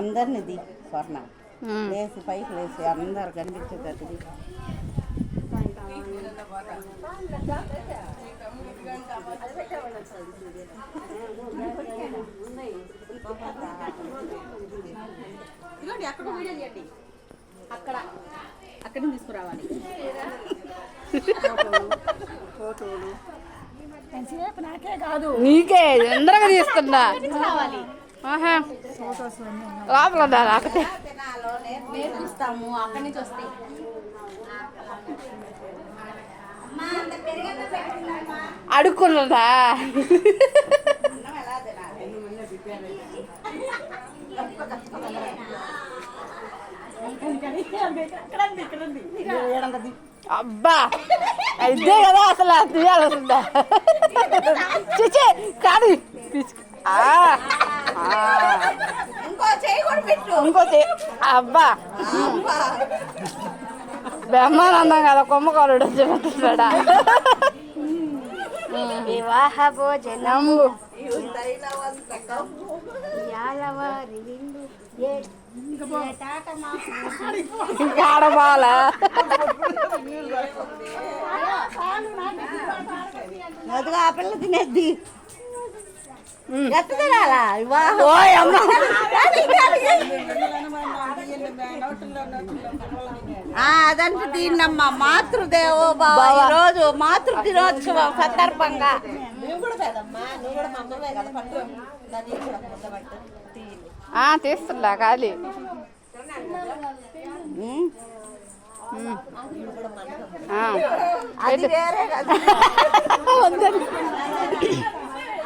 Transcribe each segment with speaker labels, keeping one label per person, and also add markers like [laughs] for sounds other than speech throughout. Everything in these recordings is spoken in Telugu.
Speaker 1: అందరినిది స్వర్ణ. లేచి పైకి లేచి అందరు కనిపించేటట్టుది.
Speaker 2: ఇదిగోండి అక్కడ వీడియో చేయండి అక్కడ అక్కడి నుంచి తీసుకురావాలి.
Speaker 3: నీకే అందరగా తీస్తున్నా.
Speaker 2: రావాలి.
Speaker 3: లోపల రాకతే
Speaker 2: నేర్పిస్తాము అక్కడి నుంచి వస్తాయి.
Speaker 3: అడుక్కున్నదా? అబ్బా ఇదే కదా అసలు తీయాల్సిందా చిచి కాదు.
Speaker 1: ఇంకో చేయి కూడా పెట్టు.
Speaker 3: ఇంకోటి అబ్బా. బ్రహ్మానందం కదా కొమ్మకాలుడు చెప్తున్నాడా వివాహ భోజనం. ఇంకా ఆడబాల
Speaker 1: ఆ పిల్ల తినేద్ది. అదంటే దీన్నమ్మ మాతృదేవో బావ. ఈ రోజు మాతృ దినోత్సవం సందర్భంగా.
Speaker 3: ఆ, తీస్తున్నా ఖాళీ.
Speaker 1: అది వేరే కదా. [laughs]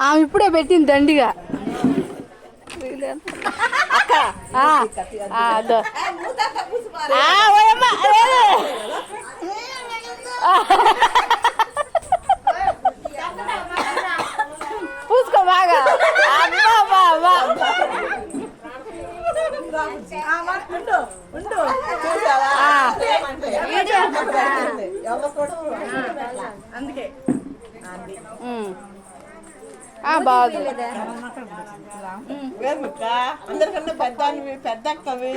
Speaker 3: ఆమె ఇప్పుడే పెట్టింది దండిగా. పూసుకో బాగా.
Speaker 2: అందుకే.
Speaker 3: బాగుంది
Speaker 4: అందరికన్నా పెద్ద పెద్ద అక్కవి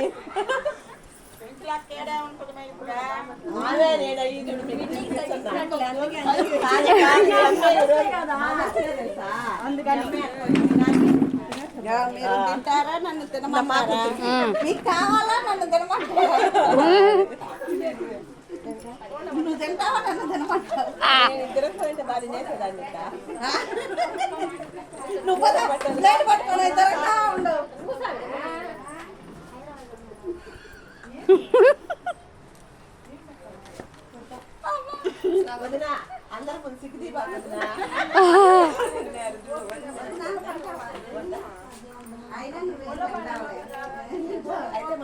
Speaker 1: మీరు తింటారా? నన్ను తినమంటారా? మీకు కావాలా? నన్ను తినమంటారా? నువ్వు తింటావా? నన్ను తినమంటావా?
Speaker 4: అయితే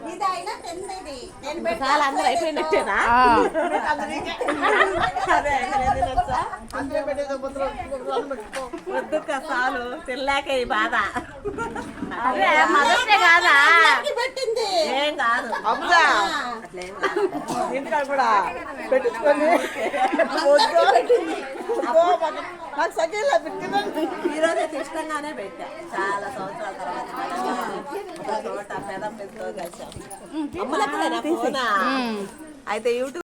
Speaker 4: [laughs] చాలా అందరూ అయిపోయినట్టేనా? వద్దుక్క చాలు. తినలేక ఈ బాధ.
Speaker 1: అదే మొదటే కాదా? పెట్టింది.
Speaker 4: ఏం కాదు. అబ్బా. ఇంటికాడ కూడా పెట్టించుకొని పెట్టిందండి ఈరోజు ఇష్టంగానే పెట్టా. చాలా సంవత్సరాల తర్వాత పెద్ద కలిసాం ఫోనా? అయితే యూట్యూబ్